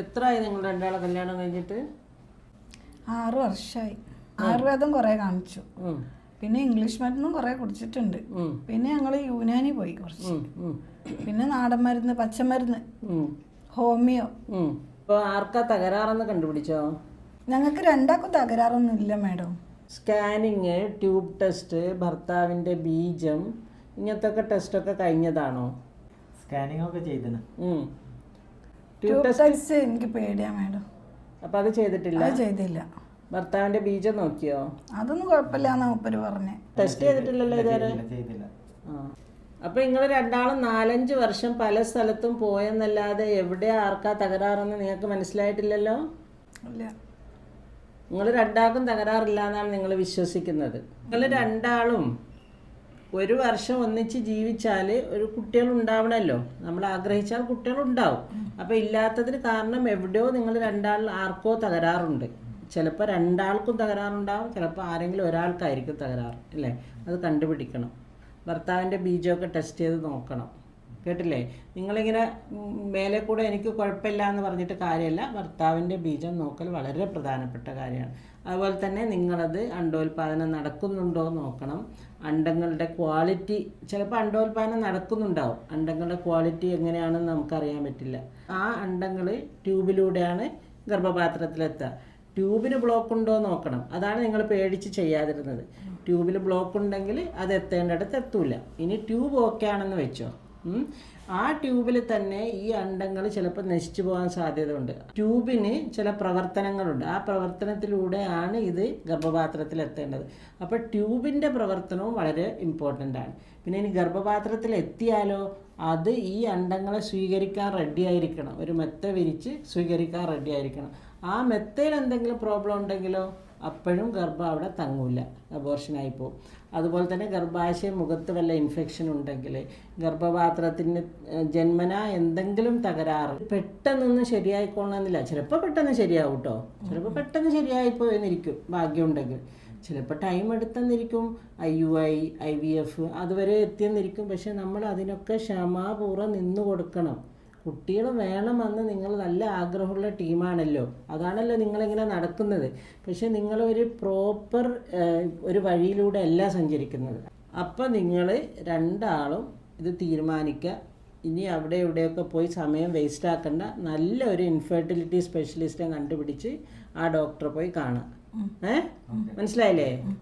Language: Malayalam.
എത്രയായി നിങ്ങൾ രണ്ടാളെ കല്യാണം കഴിഞ്ഞിട്ട്? ആറ് വർഷമായി ആയുർവേദം കുറെ കാണിച്ചു. പിന്നെ ഇംഗ്ലീഷ് മരുന്നും കുറെ കുടിച്ചിട്ടുണ്ട്. പിന്നെ ഞങ്ങൾ യൂനാനി പോയി കുറച്ച്. പിന്നെ നാടൻ മരുന്ന് പച്ചമരുന്ന് ഹോമിയോ. ആർക്കാ തകരാറെന്ന് കണ്ടുപിടിച്ചോ? ഞങ്ങൾക്ക് രണ്ടാക്കും തകരാറൊന്നും ഇല്ല മാഡം. സ്കാനിങ് ട്യൂബ് ടെസ്റ്റ് ഭർത്താവിന്റെ ബീജം ഇങ്ങനത്തെ ഒക്കെ ടെസ്റ്റൊക്കെ കഴിഞ്ഞതാണോ? സ്കാനിങ് ഒക്കെ ചെയ്തിന്. ഉം. ട്യൂബ് ടെസ്റ്റ് എനിക്ക് പേടിയാ മാഡം. അപ്പൊ അത് ചെയ്തിട്ടില്ല? അത് ചെയ്തില്ല. ഭർത്താവിന്റെ ബീജം നോക്കിയോ? അതൊന്നും കുഴപ്പമില്ല എന്നാ മൂപ്പര് പറഞ്ഞേ. ടെസ്റ്റ് ചെയ്തിട്ടില്ലല്ലോ ഇതുവരെ? ചെയ്തില്ല ചെയ്തില്ല. ആ. അപ്പൊ നിങ്ങൾ രണ്ടാളും നാലഞ്ച് വർഷം പല സ്ഥലത്തും പോയെന്നല്ലാതെ എവിടെ ആർക്കാ തകരാറെന്ന് നിങ്ങൾക്ക് മനസ്സിലായിട്ടില്ലല്ലോ? ഇല്ല. നിങ്ങൾ രണ്ടാൾക്കും തകരാറില്ല എന്നാണ് നിങ്ങൾ വിശ്വസിക്കുന്നത്. നിങ്ങൾ രണ്ടാളും ഒരു വർഷം ഒന്നിച്ച് ജീവിച്ചാൽ ഒരു കുട്ടികൾ ഉണ്ടാവണമല്ലോ നമ്മൾ ആഗ്രഹിച്ചാൽ കുട്ടികൾ ഉണ്ടാവും അപ്പോൾ ഇല്ലാത്തതിന് കാരണം എവിടെയോ നിങ്ങൾ രണ്ടാൾ ആർക്കോ തകരാറുണ്ട്. ചിലപ്പോൾ രണ്ടാൾക്കും തകരാറുണ്ടാവും. ചിലപ്പോൾ ആരെങ്കിലും ഒരാൾക്കായിരിക്കും തകരാറ് അല്ലേ? അത് കണ്ടുപിടിക്കണം. ഭർത്താവിന്റെ ബീജമൊക്കെ ടെസ്റ്റ് ചെയ്ത് നോക്കണം. കേട്ടില്ലേ? നിങ്ങളിങ്ങനെ മേലെ കൂടെ എനിക്ക് കുഴപ്പമില്ല എന്ന് പറഞ്ഞിട്ട് കാര്യമല്ല. ഭർത്താവിന്റെ ബീജം നോക്കൽ വളരെ പ്രധാനപ്പെട്ട കാര്യമാണ്. അതുപോലെ തന്നെ നിങ്ങളത് അണ്ടോൽപാദനം നടക്കുന്നുണ്ടോ നോക്കണം. അണ്ടങ്ങളുടെ ക്വാളിറ്റി ചിലപ്പോൾ അണ്ടോൽപാദനം നടക്കുന്നുണ്ടാവും. അണ്ടങ്ങളുടെ ക്വാളിറ്റി എങ്ങനെയാണെന്ന് നമുക്കറിയാൻ പറ്റില്ല. ആ അണ്ടങ്ങൾ ട്യൂബിലൂടെയാണ് ഗർഭപാത്രത്തിലെത്തുക. ട്യൂബിന് ബ്ലോക്ക് ഉണ്ടോ നോക്കണം. അതാണ് നിങ്ങൾ പേടിച്ച് ചെയ്യാതിരുന്നത്. ട്യൂബിൽ ബ്ലോക്ക് ഉണ്ടെങ്കിൽ അത് എത്തേണ്ടടുത്ത് എത്തൂല. ഇനി ട്യൂബ് ഓക്കെ ആണെന്ന് വെച്ചോ. ആ ട്യൂബിൽ തന്നെ ഈ അണ്ടങ്ങൾ ചിലപ്പോൾ നശിച്ചു പോകാൻ സാധ്യതയുണ്ട്. ട്യൂബിന് ചില പ്രവർത്തനങ്ങളുണ്ട്. ആ പ്രവർത്തനത്തിലൂടെയാണ് ഇത് ഗർഭപാത്രത്തിൽ എത്തേണ്ടത് അപ്പോൾ ട്യൂബിന്റെ പ്രവർത്തനവും വളരെ ഇമ്പോർട്ടന്റ് ആണ്. പിന്നെ ഇനി ഗർഭപാത്രത്തിൽ എത്തിയാലോ അത് ഈ അണ്ടങ്ങളെ സ്വീകരിക്കാൻ റെഡി ആയിരിക്കണം. ഒരു മെത്ത വിരിച്ച് സ്വീകരിക്കാൻ റെഡി ആയിരിക്കണം. ആ മെത്തയിൽ എന്തെങ്കിലും പ്രോബ്ലം ഉണ്ടെങ്കിലോ അപ്പോഴും ഗർഭം അവിടെ തങ്ങൂല. അബോർഷനായി പോകും അതുപോലെ തന്നെ ഗർഭാശയ മുഖത്ത് വല്ല ഇൻഫെക്ഷൻ ഉണ്ടെങ്കിൽ ഗർഭപാത്രത്തിന് ജന്മന എന്തെങ്കിലും തകരാറ്. പെട്ടെന്നൊന്നും ശരിയായിക്കൊള്ളണമെന്നില്ല ചിലപ്പോൾ പെട്ടെന്ന് ശരിയാവും കേട്ടോ ചിലപ്പോൾ പെട്ടെന്ന് ശരിയായി ശരിയായിപ്പോയെന്നിരിക്കും ഭാഗ്യമുണ്ടെങ്കിൽ ചിലപ്പോൾ time എടുത്തെന്നിരിക്കും. I U I I V F അതുവരെ എത്തിയെന്നിരിക്കും. പക്ഷെ നമ്മൾ അതിനൊക്കെ ക്ഷമാപൂർവം നിന്ന് കൊടുക്കണം കുട്ടികൾ വേണമെന്ന് നിങ്ങൾ നല്ല ആഗ്രഹമുള്ള ടീമാണല്ലോ അതാണല്ലോ നിങ്ങളിങ്ങനെ നടക്കുന്നത്. പക്ഷെ ഒരു പ്രോപ്പർ ഒരു വഴിയിലൂടെ അല്ല സഞ്ചരിക്കുന്നത്. അപ്പം നിങ്ങൾ രണ്ടാളും ഇത് തീരുമാനിക്കുക. ഇനി അവിടെ ഇവിടെയൊക്കെ പോയി സമയം വേസ്റ്റ് ആക്കണ്ട. നല്ലൊരു ഇൻഫെർട്ടിലിറ്റി സ്പെഷ്യലിസ്റ്റിനെ കണ്ടുപിടിച്ച് ആ ഡോക്ടറെ പോയി കാണുക. ഏ? മനസ്സിലായില്ലേ?